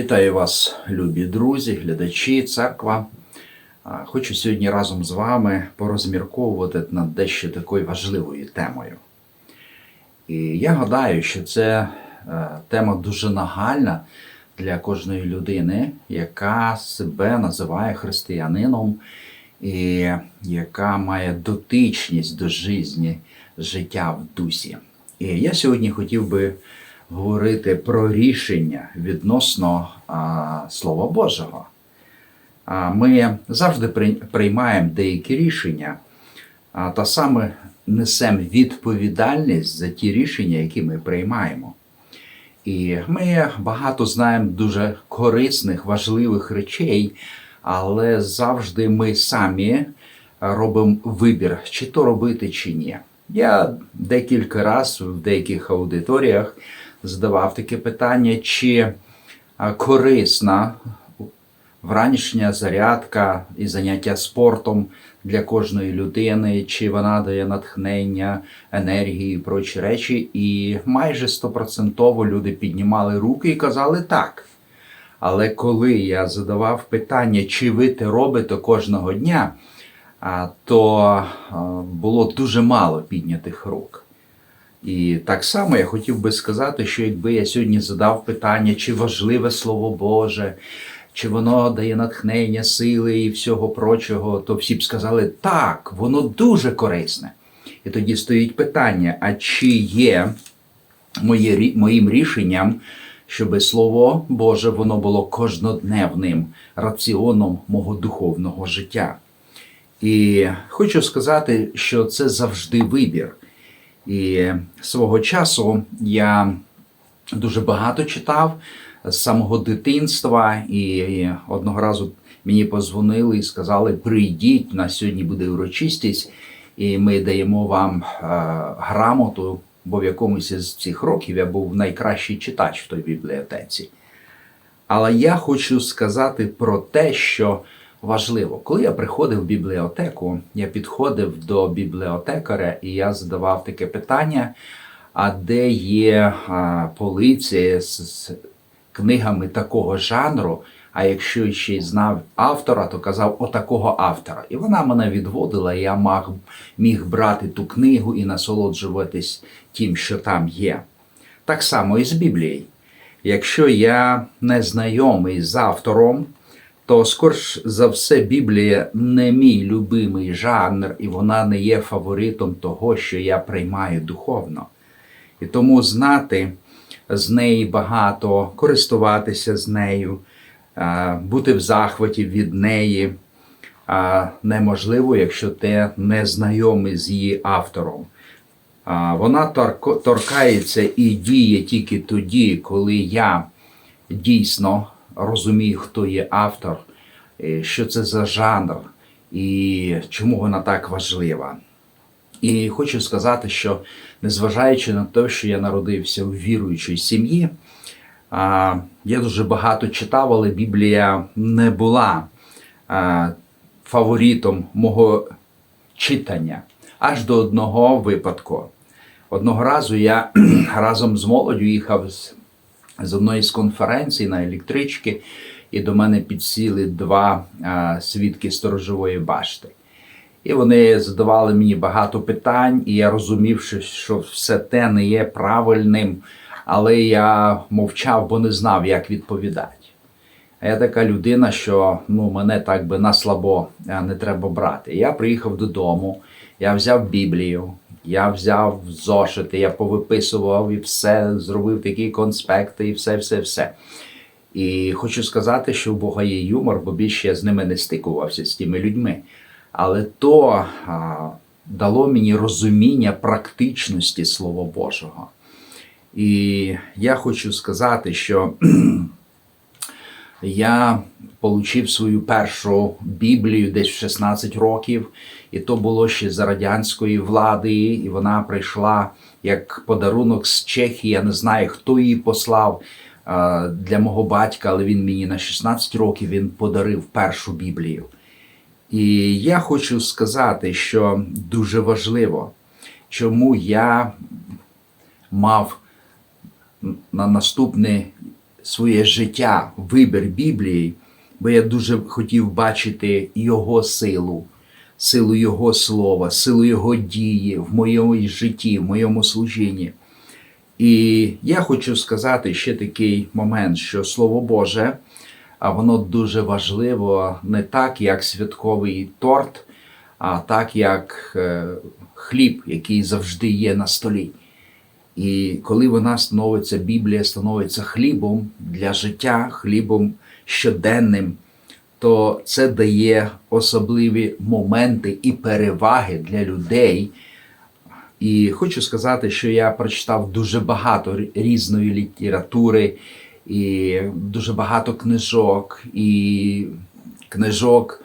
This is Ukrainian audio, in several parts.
Вітаю вас, любі друзі, глядачі, церква. Хочу сьогодні разом з вами порозмірковувати над дещо такою важливою темою. І я гадаю, що це е, тема дуже нагальна для кожної людини, яка себе називає християнином і яка має дотичність до житті, життя в дусі. І я сьогодні хотів би говорити про рішення відносно а, Слова Божого. А, Ми завжди приймаємо деякі рішення, а, та саме несемо відповідальність за ті рішення, які ми приймаємо. І ми багато знаємо дуже корисних, важливих речей, але завжди ми самі робимо вибір, чи то робити, чи ні. Я декілька разів в деяких аудиторіях задавав таке питання, чи корисна вранішня зарядка і заняття спортом для кожної людини, чи вона дає натхнення, енергії і прочі речі. І майже стопроцентово люди піднімали руки і казали так. Але коли я задавав питання, чи ви це робите кожного дня, то було дуже мало піднятих рук. І так само я хотів би сказати, що якби я сьогодні задав питання, чи важливе Слово Боже, чи воно дає натхнення, сили і всього прочого, то всі б сказали, так, воно дуже корисне. І тоді стоїть питання: а чи є моє, моїм рішенням, щоб Слово Боже воно було кожнодневним раціоном мого духовного життя? І хочу сказати, що це завжди вибір. І свого часу я дуже багато читав з самого дитинства, і одного разу мені позвонили і сказали: прийдіть, на сьогодні буде урочистість, і ми даємо вам е, грамоту, бо в якомусь із цих років я був найкращий читач в той бібліотеці. Але я хочу сказати про те, що важливо. Коли я приходив в бібліотеку, я підходив до бібліотекаря і я задавав таке питання: а де є полиці з, книгами такого жанру? А якщо ще й знав автора, то казав отакого автора. І вона мене відводила, я маг, міг брати ту книгу і насолоджуватись тим, що там є. Так само і з Біблією. Якщо я не знайомий з автором, то скорш за все Біблія не мій любимий жанр, і вона не є фаворитом того, що я приймаю духовно. І тому знати з неї багато, користуватися з нею, бути в захваті від неї неможливо, якщо ти не знайомий з її автором. Вона торкається і діє тільки тоді, коли я дійсно розумію, хто є автор, е, що це за жанр і чому вона так важлива. І хочу сказати, що незважаючи на те, що я народився в віруючій сім'ї, я дуже багато читав, але Біблія не була фаворитом мого читання аж до одного випадку. Одного разу я разом з молоддю їхав з, з одної з конференцій на електрички, і до мене підсіли два свідки сторожової башти. І вони задавали мені багато питань, і я розумів, що, все те не є правильним, але я мовчав, бо не знав, як відповідати. А я така людина, що ну, мене так би на слабо не треба брати. Я приїхав додому, я взяв Біблію, я взяв зошити, я повиписував і все, зробив такі конспекти, і все, все, все. І хочу сказати, що у Бога є юмор, бо більше я з ними не стикувався з тими людьми. Але то а, дало мені розуміння практичності Слова Божого. І я хочу сказати, що я отримав свою першу Біблію десь в 16 років, і то було ще за радянської влади, і вона прийшла як подарунок з Чехії. Я не знаю, хто її послав для мого батька, але він мені на 16 років він подарив першу Біблію. І я хочу сказати, що дуже важливо, чому я мав на наступний своє життя, вибір Біблії, бо я дуже хотів бачити Його силу, силу Його слова, силу Його дії в моєму житті, в моєму служінні. І я хочу сказати ще такий момент, що Слово Боже, воно дуже важливо не так, як святковий торт, а так, як е, хліб, який завжди є на столі. І коли вона становиться, Біблія становиться хлібом для життя, хлібом щоденним, то це дає особливі моменти і переваги для людей. І хочу сказати, що я прочитав дуже багато різної літератури, і дуже багато книжок, і книжок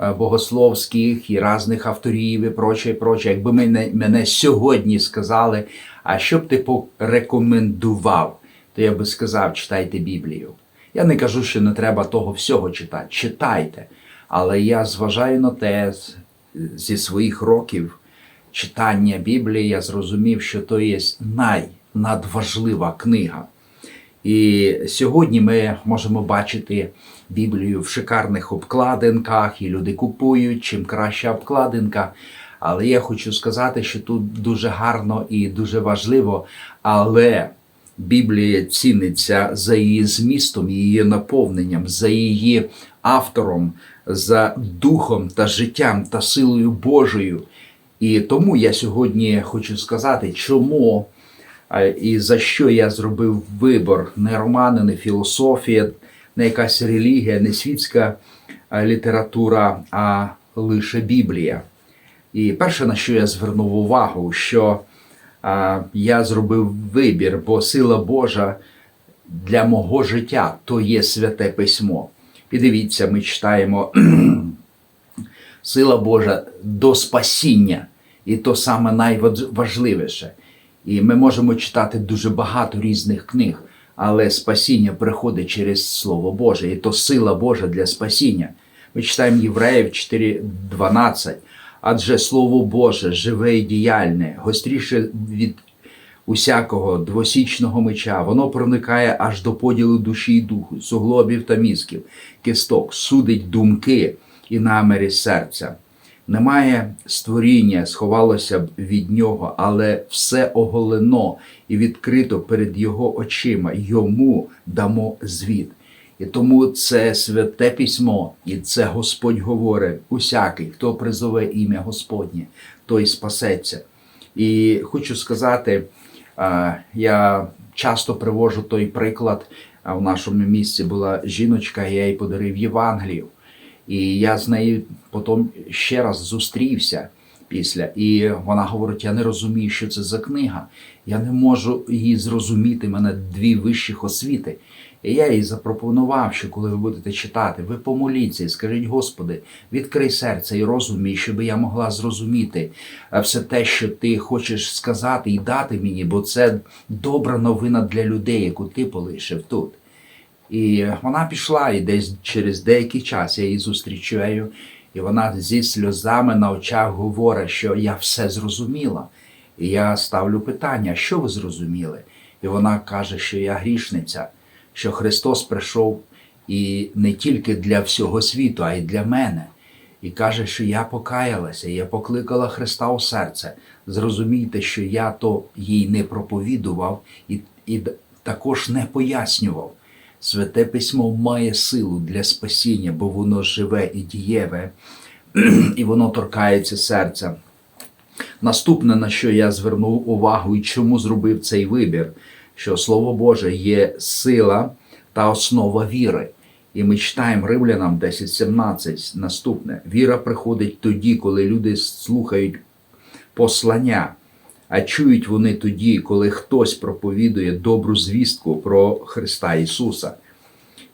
е, богословських, і різних авторів, і проче, і проче. Якби мене, мене сьогодні сказали, а що б ти порекомендував, то я би сказав, читайте Біблію. Я не кажу, що не треба того всього читати. Читайте. Але я зважаю на те зі своїх років читання Біблії, я зрозумів, що то є найнадважлива книга. І сьогодні ми можемо бачити Біблію в шикарних обкладинках, і люди купують, чим краща обкладинка. Але я хочу сказати, що тут дуже гарно і дуже важливо, але Біблія ціниться за її змістом, її наповненням, за її автором, за духом та життям та силою Божою. І тому я сьогодні хочу сказати, чому і за що я зробив вибор не романи, не філософія, не якась релігія, не світська література, а лише Біблія. І перше, на що я звернув увагу, що я зробив вибір, бо сила Божа для мого життя то є святе письмо. І дивіться, ми читаємо сила Божа до спасіння, і то саме найважливіше. І ми можемо читати дуже багато різних книг, але спасіння приходить через Слово Боже, і то сила Божа для спасіння. Ми читаємо Євреїв 4.12. Адже Слово Боже живе і діяльне, гостріше від усякого двосічного меча, воно проникає аж до поділу душі і духу, суглобів та мізків, кісток, судить думки і наміри серця. Немає створіння, сховалося б від нього, але все оголено і відкрито перед його очима. Йому дамо звіт. І тому це святе письмо, і це Господь говорить: усякий, хто призове ім'я Господнє, той спасеться. І хочу сказати, я часто привожу той приклад. А в нашому місці була жіночка, я їй подарив Євангелію. І я з нею потім ще раз зустрівся після. І вона говорить: я не розумію, що це за книга. Я не можу її зрозуміти. У мене дві вищих освіти. І я їй запропонував, що коли ви будете читати, ви помоліться і скажіть, Господи, відкрий серце і розум мій, щоб я могла зрозуміти е, все те, що ти хочеш сказати і дати мені, бо це добра новина для людей, яку ти полишив тут. І вона пішла, і десь через деякий час я її зустрічаю, і вона зі сльозами на очах говорить, що я все зрозуміла. І я ставлю питання, що ви зрозуміли? І вона каже, що я грішниця, що Христос прийшов і не тільки для всього світу, а й для мене. І каже, що я покаялася, я покликала Христа у серце. Зрозумійте, що я то їй не проповідував і, і також не пояснював. Святе письмо має силу для спасіння, бо воно живе і дієве, і воно торкається серця. Наступне, на що я звернув увагу і чому зробив цей вибір, що Слово Боже є сила та основа віри. І ми читаємо Римлянам 10.17 наступне. Віра приходить тоді, коли люди слухають послання, а чують вони тоді, коли хтось проповідує добру звістку про Христа Ісуса.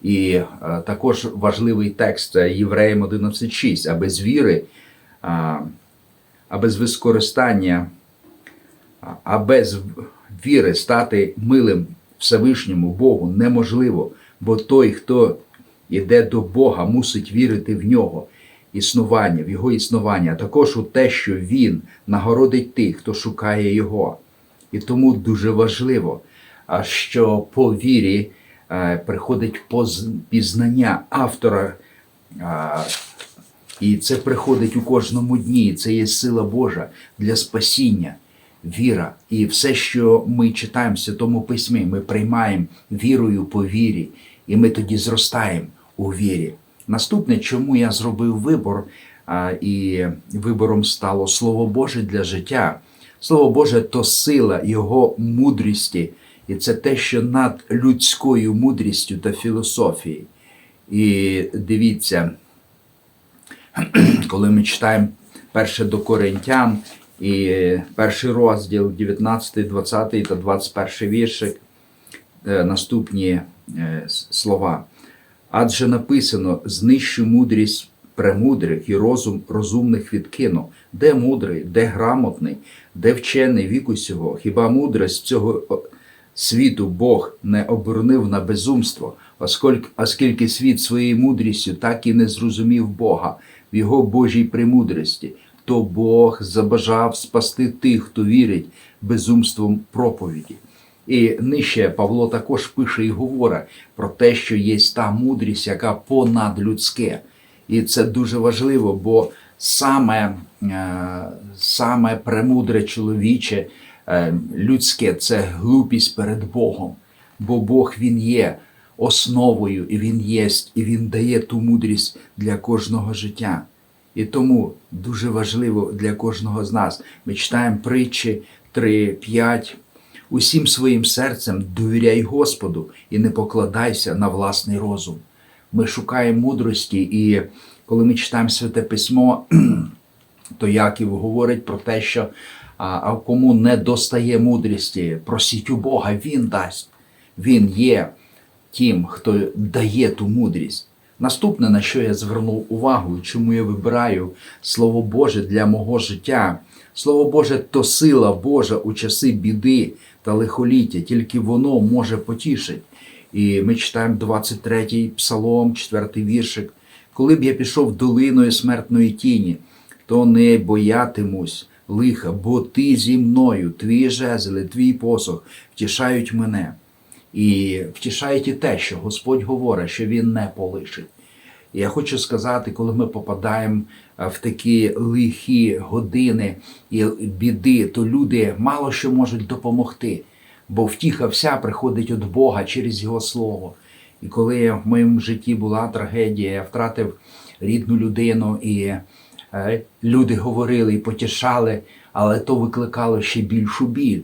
І е, також важливий текст Євреям 11.6. А без віри, а, а без використання, а- а без віри стати милим Всевишньому Богу неможливо, бо той, хто йде до Бога, мусить вірити в нього, існування, в його існування, а також у те, що Він нагородить тих, хто шукає Його. І тому дуже важливо, що по вірі е, приходить пізнання автора. І це приходить у кожному дні. Це є сила Божа для спасіння, віра. І все, що ми читаємо в Святому Письмі, ми приймаємо вірою по вірі, і ми тоді зростаємо у вірі. Наступне, чому я зробив вибор, і вибором стало Слово Боже для життя. Слово Боже то сила Його мудрості, і це те, що над людською мудрістю та філософією. І дивіться, коли ми читаємо перше до Коринтян, і перший розділ, 19, 20 та 21 віршик, е, наступні е, слова. Адже написано: знищу мудрість премудрих і розум розумних відкину. Де мудрий, де грамотний, де вчений вік усього? Хіба мудрость цього світу Бог не оборонив на безумство, оскільки, оскільки світ своєю мудрістю так і не зрозумів Бога в його Божій премудрості, то Бог забажав спасти тих, хто вірить безумством проповіді. І нижче Павло також пише і говорить про те, що є та мудрість, яка понадлюдське. І це дуже важливо, бо саме, е, саме премудре чоловіче, е, людське це глупість перед Богом. Бо Бог Він є основою, і Він єсть, і Він дає ту мудрість для кожного життя. І тому дуже важливо для кожного з нас. Ми читаємо притчі 3-5. Усім своїм серцем довіряй Господу і не покладайся на власний розум. Ми шукаємо мудрості, і коли ми читаємо Святе Письмо, то Яків говорить про те, що а кому не достає мудрості, просіть у Бога, Він дасть. Він є тим, хто дає ту мудрість. Наступне, на що я звернув увагу, чому я вибираю Слово Боже для мого життя. Слово Боже то сила Божа у часи біди та лихоліття, тільки воно може потішити. І ми читаємо 23-й псалом, 4-й віршик. Коли б я пішов долиною смертної тіні, то не боятимусь лиха, бо ти зі мною, твій жезл, і твій посох втішають мене. І втішають і те, що Господь говорить, що Він не полишить. І я хочу сказати, коли ми попадаємо в такі лихі години і біди, то люди мало що можуть допомогти, бо втіха вся приходить від Бога через Його Слово. І коли в моєму житті була трагедія, я втратив рідну людину, і е, люди говорили і потішали, але то викликало ще більшу біль.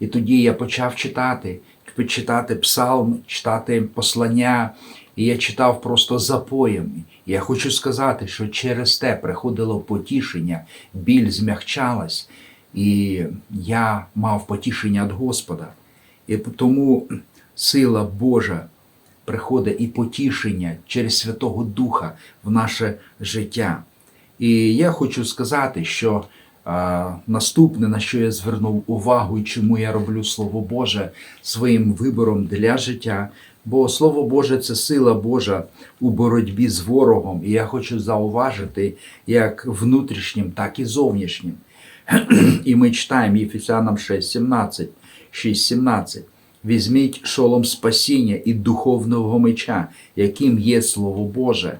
І тоді я почав читати, читати псалм, читати послання, і я читав просто запоями. Я хочу сказати, що через те приходило потішення, біль змягчалась, і я мав потішення від Господа. І тому сила Божа приходить і потішення через Святого Духа в наше життя. І я хочу сказати, що наступне, на що я звернув увагу і чому я роблю Слово Боже своїм вибором для життя, бо Слово Боже це сила Божа у боротьбі з ворогом. І я хочу зауважити як внутрішнім, так і зовнішнім. І ми читаємо Єфесянам 6:17, 6:17. Візьміть шолом спасіння і духовного меча, яким є Слово Боже.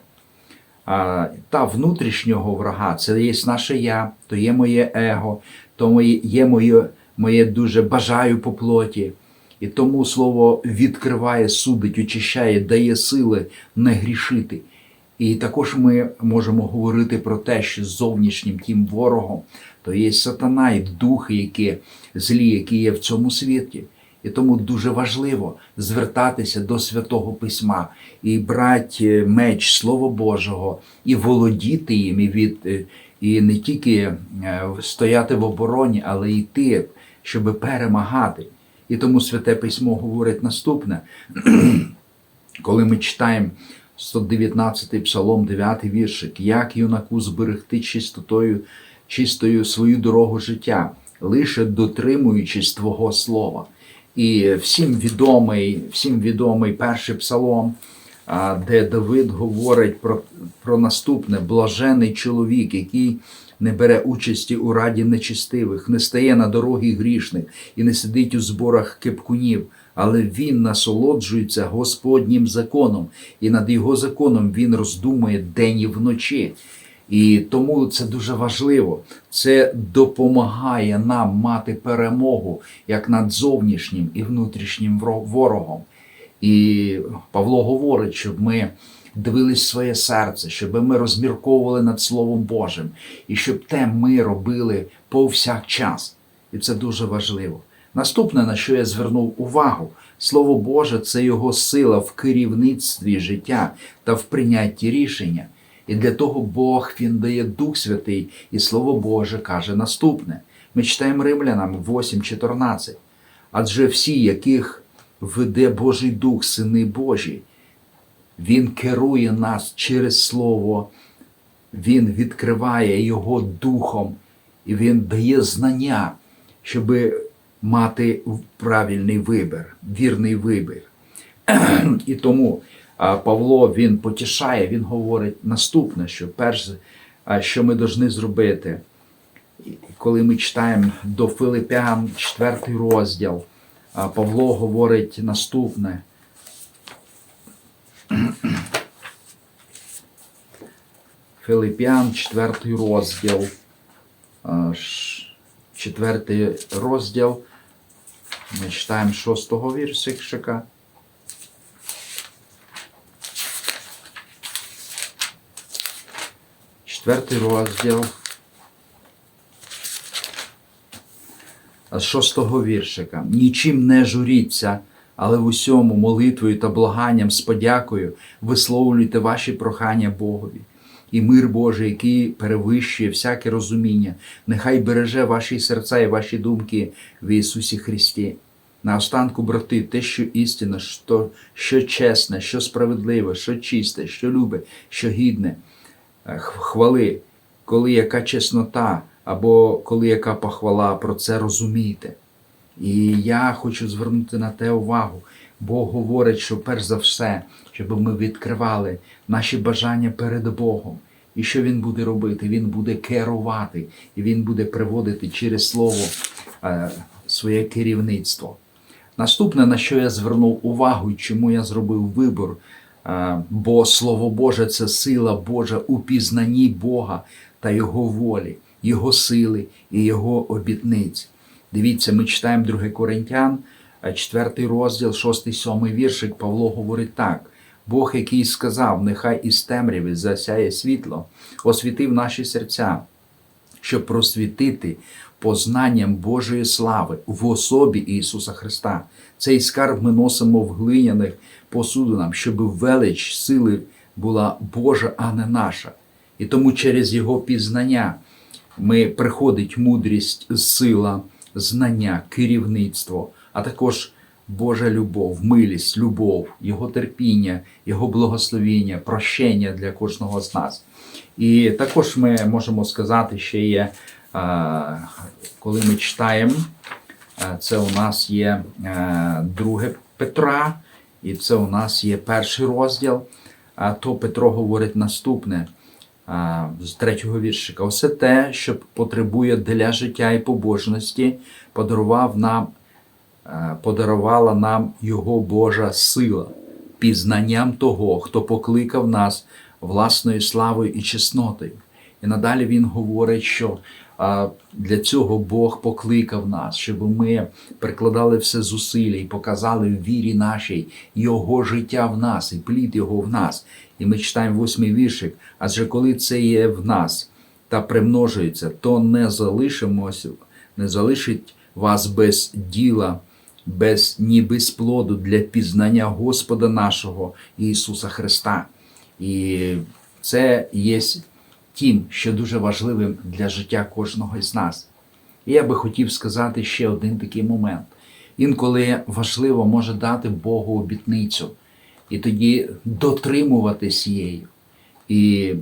Та внутрішнього врага це є наше я, то є моє его, то є моє, моє дуже бажаю по плоті. І тому слово відкриває, судить, очищає, дає сили не грішити. І також ми можемо говорити про те, що зовнішнім тим ворогом то є сатана і духи, які злі, які є в цьому світі. І тому дуже важливо звертатися до Святого Письма і брати меч Слова Божого, і володіти їм, і, від, е, і не тільки е, стояти в обороні, але йти, щоб перемагати. І тому Святе Письмо говорить наступне, коли ми читаємо 119 псалом, 9 віршик, як юнаку зберегти чистотою, чистою свою дорогу життя, лише дотримуючись Твого Слова. І всім відомий, всім відомий перший псалом, де Давид говорить про, про наступне: блажений чоловік, який не бере участі у раді нечистивих, не стає на дорогі грішних і не сидить у зборах кепкунів, але він насолоджується Господнім законом, і над його законом він роздумує день і вночі. І тому це дуже важливо. Це допомагає нам мати перемогу як над зовнішнім і внутрішнім ворогом. І Павло говорить, щоб ми дивились своє серце, щоб ми розмірковували над Словом Божим, і щоб те ми робили повсякчас. І це дуже важливо. Наступне, на що я звернув увагу, Слово Боже це його сила в керівництві життя та в прийнятті рішення. І для того Бог Він дає Дух Святий, і Слово Боже каже наступне. Ми читаємо Римлянам 8.14. Адже всі, яких веде Божий Дух, сини Божі, Він керує нас через Слово, Він відкриває Його Духом, і Він дає знання, щоб мати правильний вибір, вірний вибір. І тому Павло він потішає, він говорить наступне, що перше, що ми повинні зробити, коли ми читаємо до Филипян 4 розділ, Павло говорить наступне. Филипян 4 розділ. а, 4 розділ. Ми читаємо 6 віршика. Четвертий розділ. З шостого віршика. Нічим не журіться, але в усьому молитвою та благанням з подякою висловлюйте ваші прохання Богові. І мир Божий, який перевищує всяке розуміння, нехай береже ваші серця і ваші думки в Ісусі Христі. Наостанку, брати, те, що істина, що, що чесне, що справедливе, що чисте, що любе, що гідне, хвали, коли яка чеснота або коли яка похвала, про це розумійте. І я хочу звернути на те увагу. Бог говорить, що перш за все, щоб ми відкривали наші бажання перед Богом. І що Він буде робити? Він буде керувати, і Він буде приводити через Слово е, своє керівництво. Наступне, на що я звернув увагу і чому я зробив вибір, е, бо Слово Боже це сила Божа у пізнанні Бога та Його волі, Його сили і Його обітниць. Дивіться, ми читаємо 2 Коринтян, 4 розділ, 6-7 віршик. Павло говорить так: Бог, який сказав, нехай із темряви засяє світло, освітив наші серця, щоб просвітити познанням Божої слави в особі Ісуса Христа. Цей скарб ми носимо в глиняних посудинах, щоб велич сили була Божа, а не наша. І тому через Його пізнання ми приходить мудрість, сила, знання, керівництво, а також Божа любов, милість, любов, Його терпіння, Його благословіння, прощення для кожного з нас. І також ми можемо сказати, ще є, коли ми читаємо, це у нас є друге Петра, і це у нас є перший розділ. То Петро говорить наступне з третього віршика. Усе те, що потребує для життя і побожності, подарував нам, подарувала нам Його Божа сила, пізнанням того, хто покликав нас власною славою і чеснотою. І надалі він говорить, що а, для цього Бог покликав нас, щоб ми прикладали все зусилля і показали в вірі нашій Його життя в нас і плід Його в нас. І ми читаємо восьмий віршик. Адже коли це є в нас та примножується, то не залишимося, не залишить вас без діла, без ні без плоду для пізнання Господа нашого Ісуса Христа. І це є тим, що дуже важливим для життя кожного із нас. І я би хотів сказати ще один такий момент. Інколи важливо може дати Богу обітницю і тоді дотримуватись її. І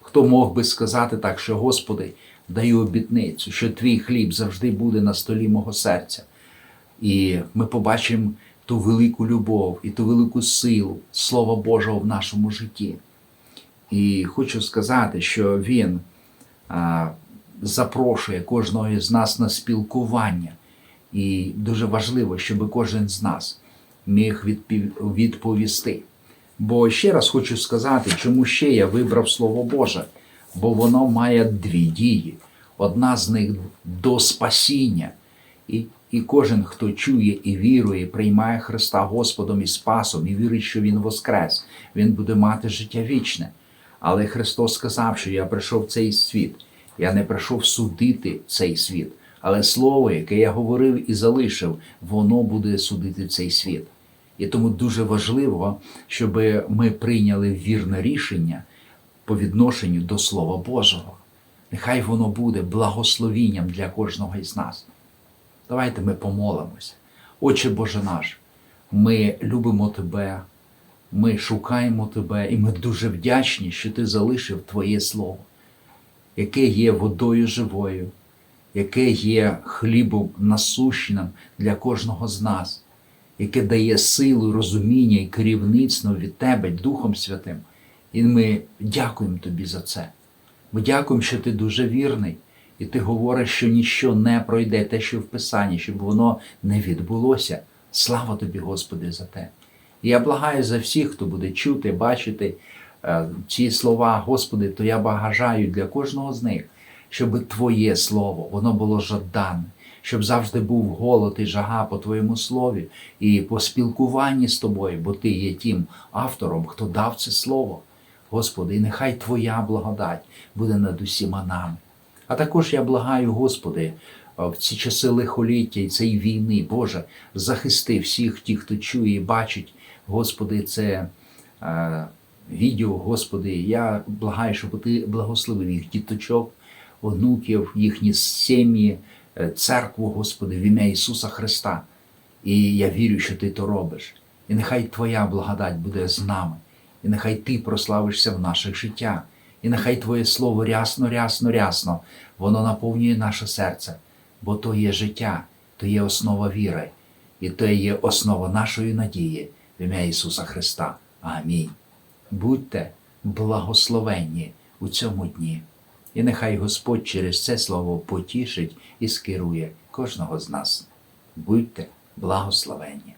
хто мог би сказати так, що Господи, даю обітницю, що твій хліб завжди буде на столі мого серця. І ми побачимо ту велику любов і ту велику силу Слова Божого в нашому житті. І хочу сказати, що Він а, запрошує кожного із нас на спілкування. І дуже важливо, щоб кожен з нас міг відповісти. Бо ще раз хочу сказати, чому ще я вибрав Слово Боже, бо воно має дві дії. Одна з них до спасіння. І, і кожен, хто чує і вірує, приймає Христа Господом і Спасом, і вірить, що Він воскрес, він буде мати життя вічне. Але Христос сказав, що я прийшов в цей світ. Я не прийшов судити цей світ. Але слово, яке я говорив і залишив, воно буде судити цей світ. І тому дуже важливо, щоб ми прийняли вірне рішення по відношенню до Слова Божого. Нехай воно буде благословінням для кожного із нас. Давайте ми помолимося. Отче Боже наш, ми любимо Тебе, ми шукаємо Тебе, і ми дуже вдячні, що Ти залишив Твоє Слово, яке є водою живою, яке є хлібом насущним для кожного з нас, яке дає силу, розуміння і керівництво від Тебе Духом Святим. І ми дякуємо Тобі за це. Ми дякуємо, що ти дуже вірний, і ти говориш, що ніщо не пройде те, що в Писанні, щоб воно не відбулося. Слава тобі, Господи, за те. Я благаю за всіх, хто буде чути, бачити е, ці слова, Господи, то я бажаю для кожного з них, щоб Твоє Слово, воно було жадане, щоб завжди був голод і жага по Твоєму слові і по спілкуванні з Тобою, бо Ти є тим автором, хто дав це слово. Господи, і нехай Твоя благодать буде над усіма нами. А також я благаю, Господи, в ці часи лихоліття і цієї війни, Боже, захисти всіх тих, хто чує і бачить, Господи, це е, відео, Господи, я благаю, щоб Ти благословив їх діточок, онуків, їхні сім'ї, е, церкву, Господи, в ім'я Ісуса Христа. І я вірю, що Ти то робиш. І нехай Твоя благодать буде з нами. І нехай Ти прославишся в наших життях. І нехай Твоє Слово рясно, рясно, рясно, воно наповнює наше серце, бо то є життя, то є основа віри, і то є основа нашої надії в ім'я Ісуса Христа. Амінь. Будьте благословенні у цьому дні. І нехай Господь через це слово потішить і скерує кожного з нас. Будьте благословенні.